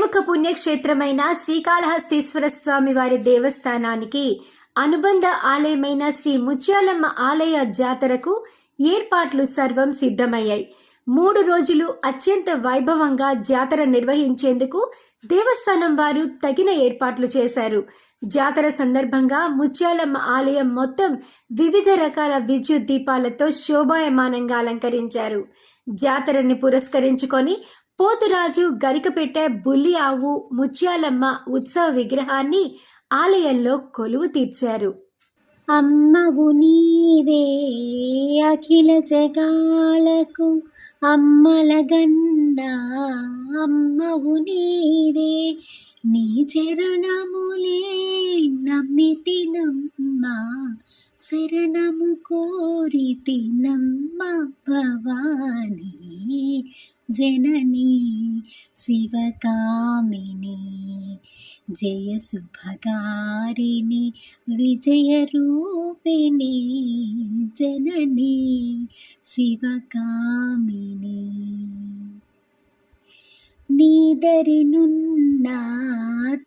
ప్రముఖ పుణ్యక్షేత్రమైన శ్రీకాళహస్తీశ్వర స్వామి వారి దేవస్థానానికి అనుబంధ ఆలయమైన శ్రీ ముత్యాలమ్మ ఆలయ జాతరకు ఏర్పాట్లు సర్వం సిద్ధమయ్యాయి. మూడు రోజులు అత్యంత వైభవంగా జాతర నిర్వహించేందుకు దేవస్థానం వారు తగిన ఏర్పాట్లు చేశారు. జాతర సందర్భంగా ముత్యాలమ్మ ఆలయం మొత్తం వివిధ రకాల విద్యుత్ దీపాలతో శోభాయమానంగా అలంకరించారు. జాతరని పురస్కరించుకొని పోతురాజు గరికపెట్టె బుల్లి ఆవు ముత్యాలమ్మ ఉత్సవ విగ్రహాన్ని ఆలయంలో కొలువు తీర్చారు. అమ్మవు నీవే అఖిల జగాలకు అమ్మల గన్నా అమ్మవు నీవే నీ చరణములే నమ్మితినమ్మ శరణము కోరితినమ్మ భవానీ. జననీ శివకామిని జయ శుభగారిణి విజయరూపిణి జననీ శివకామిని. నీదరినున్న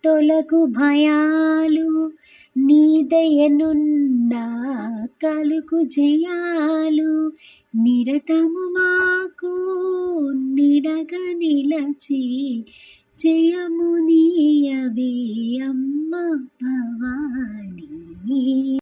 తొలగు భయాలు నీదయనున్న కలుగు జయాలు నిరతము మాకు నిడగ నిలచి జయము నీయవే అమ్మ భవానీ.